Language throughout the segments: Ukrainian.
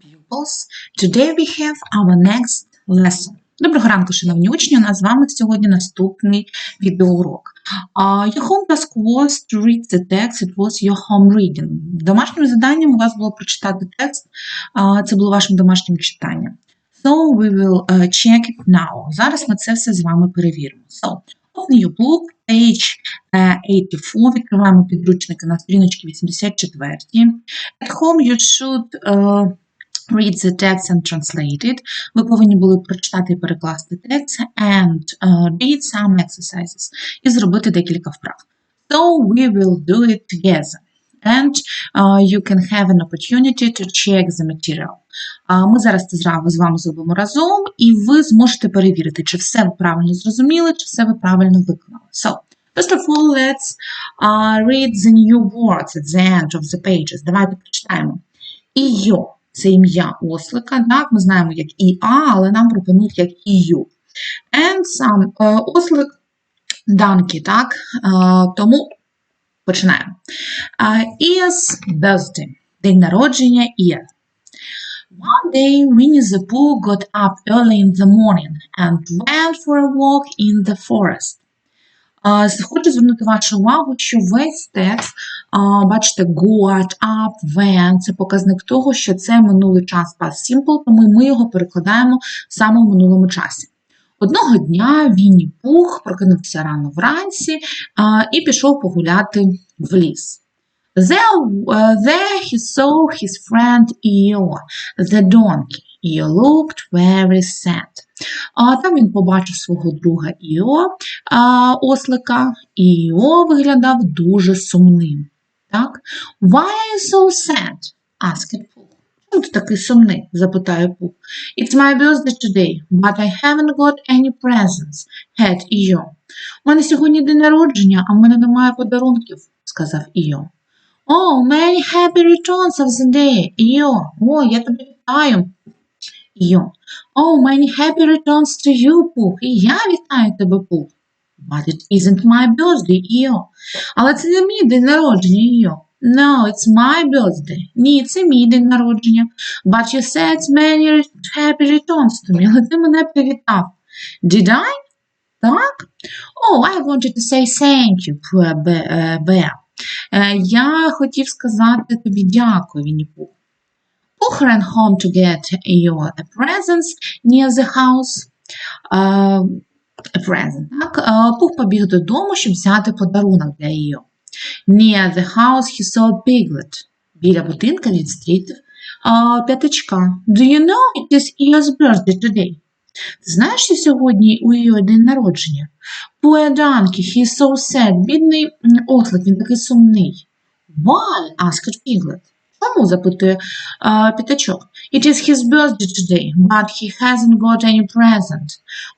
pupils. Today we have our next lesson. Доброго ранку, шановні учні. У нас з вами сьогодні наступний відеоурок. Uh, your home task was to read the text, it was your home reading. Домашнім завданням у вас було прочитати текст, uh, це було вашим домашнім читанням. So we will uh, check it now. Зараз ми це все з вами перевіримо. So, open your book, page uh, 84, відкриваємо підручники на сторіночці 84. At home you should uh, read the text and translate it. Ви повинні були прочитати і перекласти текст and uh, read some exercises і зробити декілька вправ. So we will do it together. And uh, you can have an opportunity to check the material. Uh, Ми зараз це з вами зробимо разом, і ви зможете перевірити, чи все ви правильно зрозуміли, чи все ви правильно виконали. So, first of all, let's uh, read the new words at the end of the pages. Давайте прочитаємо. Ійо – це ім'я ослика. Так, ми знаємо як іа, але нам пропонують як ію. And сам е, ослик donkey, так? Е, тому починаємо. Uh, Ia's birthday. День народження Ія. One day Winnie the Pooh got up early in the morning and went for a walk in the forest. Хочу звернути вашу увагу, що весь текст, бачите, got, up, went – це показник того, що це минулий час past simple, тому ми його перекладаємо саме в минулому часі. Одного дня Вінні Пух прокинувся рано вранці і пішов погуляти в ліс. There, uh, there he saw his friend Eo, the donkey. Eo looked very sad. А там він побачив свого друга Іо, ослика, і Іо виглядав дуже сумним. Так? Why are you so sad? asked Pooh. Чому ти такий сумний? запитає Пух. It's my birthday today, but I haven't got any presents, had Іо. У мене сьогодні день народження, а в мене немає подарунків, сказав Іо. Oh, many happy returns of the day, Іо. О, я тебе вітаю. Іо. Oh, many happy returns to you, Пух. І я вітаю тебе, Пух. But it isn't my birthday, Іо. Але це не мій день народження, Іо. No, it's my birthday. Ні, це мій день народження. But you said many happy returns to me. Але ти мене привітав. Did I? Так? Oh, I wanted to say thank you, poor е. Е, Я хотів сказати тобі дякую, Вінні Пух. Pooh ran home to get your presents near the house. Uh, a present, так? Е, Пух побіг додому, щоб взяти подарунок для її. Near the house he saw a piglet. Біля будинка він зустрів е, п'ятачка. Do you know it is Io's birthday today? Ти знаєш, що сьогодні у її день народження? Poor donkey, he is so sad. Бідний м, ослик, він такий сумний. Why? asked Piglet. Чому? запитує е, п'ятачок. It is his birthday today, but he hasn't got any present.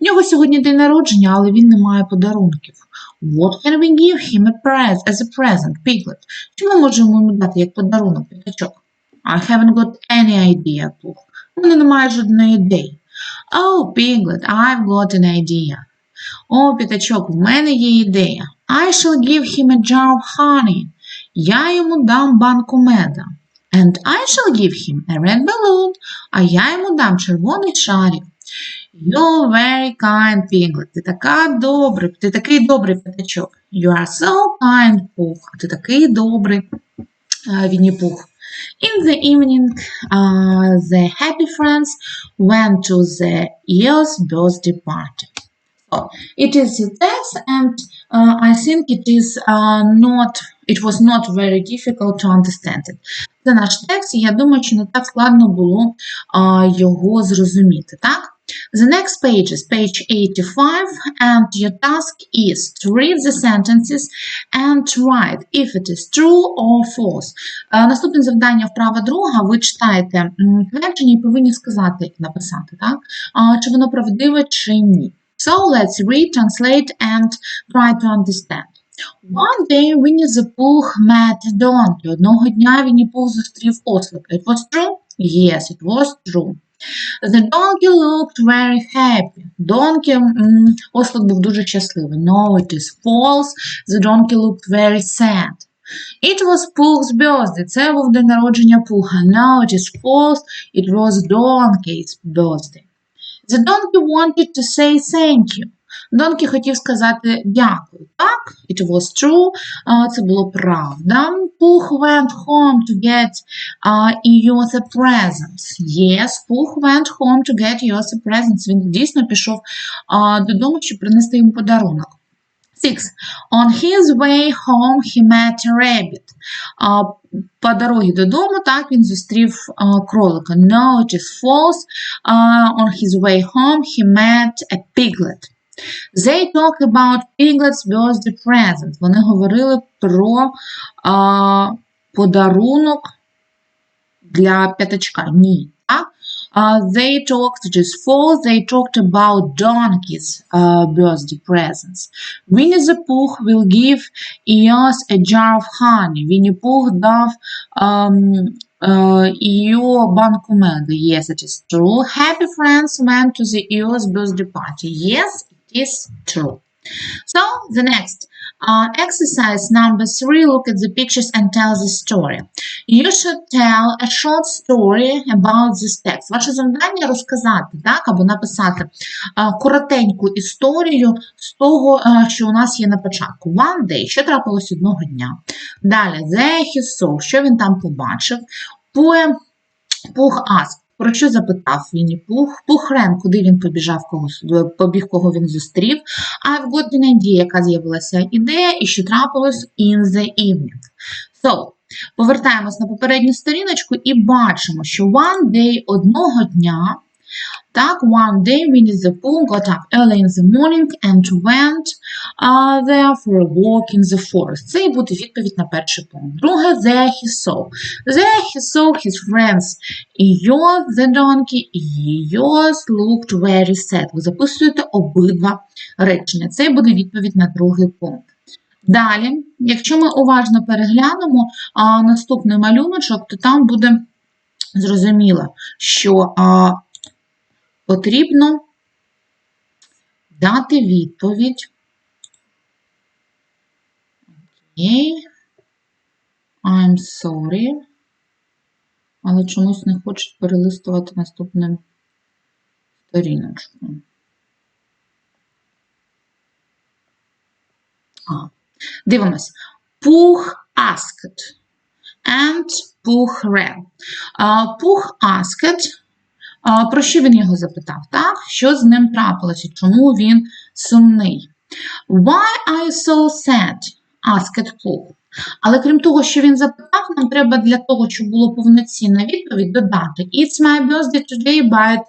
У нього сьогодні день народження, але він не має подарунків. What can we give him a pres as a present, Piglet? Що ми можемо йому дати як подарунок, п'ятачок? I haven't got any idea, Пух. У мене немає жодної ідеї. Oh, Piglet, I've got an idea. О, п'ятачок, в мене є ідея. I shall give him a jar of honey. Я йому дам банку меда. And I shall give him a red balloon. А я йому дам червоний шарик. You're very kind, Piglet. Ти така добра, ти такий добрий п'ятачок. You are so kind, Пух. А ти такий добрий, е, Вінні Пух. In the evening, uh, the happy friends went to the Eo's birthday party. So, it is a text and uh, I think it is uh, not, it was not very difficult to understand it. Це наш текст, і я думаю, що не так складно було а, його зрозуміти, так? The next page is page 85, and your task is to read the sentences and write if it is true or false. Е, Наступне завдання вправа друга. Ви читаєте твердження і повинні сказати, написати, так? Чи воно правдиве, чи ні. So let's read, translate and try to understand. One day Winnie the Pooh met a donkey. Одного дня Вінні Пух зустрів ослика. It was true? Yes, it was true. The donkey looked very happy. Donkey, м, ослик був дуже щасливий. No, it is false. The donkey looked very sad. It was Pugh's birthday. Це був день народження Пуха. No, it is false. It was Donkey's birthday. The donkey wanted to say thank you. Донкі хотів сказати дякую. Так, it was true. Це було правда. Pooh went home to get uh, Earth a present. Yes, Pooh went home to get Earth a present. Він дійсно пішов додому, щоб принести йому подарунок. Six. On his way home he met a rabbit. По дорозі додому, так, він зустрів кролика. No, it is false. Uh, on his way home he met a piglet. They talk about Piglet's birthday present. Вони говорили про а, подарунок для п'ятачка. Ні. Uh, they talked, it is they talked about Donkey's uh, birthday presents. Winnie the Pooh will give Eos a jar of honey. Winnie Pooh дав um, uh, Eo банку меду. Yes, it is true. Happy friends went to the Eos birthday party. Yes, is true. So, the next uh, exercise number three look at the pictures and tell the story. You should tell a short story about this text. Ваше завдання розказати, так, або написати а, коротеньку історію з того, а, що у нас є на початку. One day, що трапилось одного дня. Далі, there he saw, що він там побачив. Poem, Пух asked, про що запитав Вінні Пух? Пухрен, куди він побіжав, кого, побіг, кого він зустрів. I've got an idea, яка з'явилася ідея, і що трапилось in the evening. So, повертаємось на попередню сторіночку і бачимо, що one day одного дня, так, one day Winnie the Pooh got up early in the morning and went uh, there for a walk in the forest. Це і буде відповідь на перший пункт. Друге, there he saw. There he saw his friends Eeyore the donkey Eeyore looked very sad. Ви записуєте обидва речення. Це буде відповідь на другий пункт. Далі, якщо ми уважно переглянемо а, наступний малюночок, то там буде зрозуміло, що а, потрібно дати відповідь. Окей. I'm sorry. Але чомусь не хочуть перелистувати наступну сторіночку. А, дивимось. Пух asked and Пух ran. Пух asked Про що він його запитав? Так? Що з ним трапилося? Чому він сумний? Why are you so sad? asked Пух. Але крім того, що він запитав, нам треба для того, щоб було повноцінна відповідь, додати It's my birthday today, but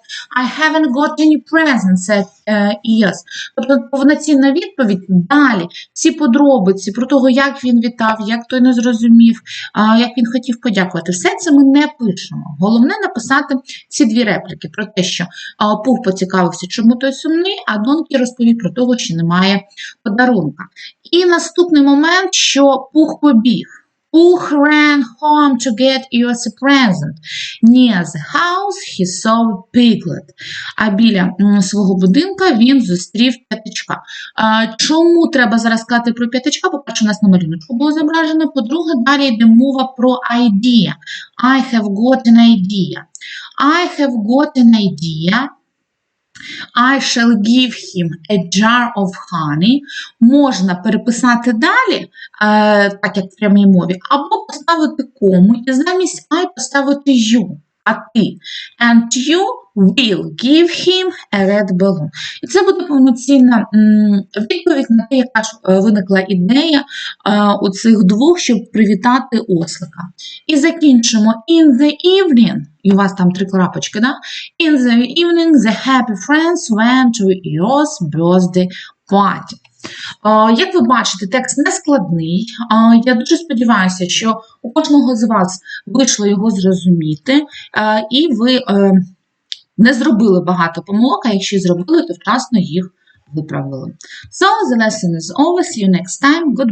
I haven't got any presents at uh, yes. Тобто повноцінна відповідь далі. Всі подробиці про того, як він вітав, як той не зрозумів, uh, як він хотів подякувати. Все це ми не пишемо. Головне написати ці дві репліки про те, що uh, Пух поцікавився, чому той сумний, а Донкі розповів про того, що немає подарунка. І наступний момент, що Пух побіг. Пух ran home to get Eos a present. Near the house he saw piglet. А біля свого будинка він зустрів п'ятачка. А, чому треба зараз сказати про п'ятачка? По-перше, у нас на малюночку було зображено. По-друге, далі йде мова про idea. I have got an idea. I have got an idea. I shall give him a jar of honey. Можна переписати далі, е, так як в прямій мові, або поставити кому і замість I поставити you, а ти. And you will give him a red balloon. І це буде повноцінна відповідь на те, яка ж е, виникла ідея е, у цих двох, щоб привітати ослика. І закінчимо in the evening. І у вас там три крапочки, да? In the evening, the happy friends went to Eos birthday party. Е, Як ви бачите, текст не складний. Я дуже сподіваюся, що у кожного з вас вийшло його зрозуміти, і ви не зробили багато помилок, а якщо зробили, то вчасно їх виправили. So, the lesson is over. See you next time. Goodbye.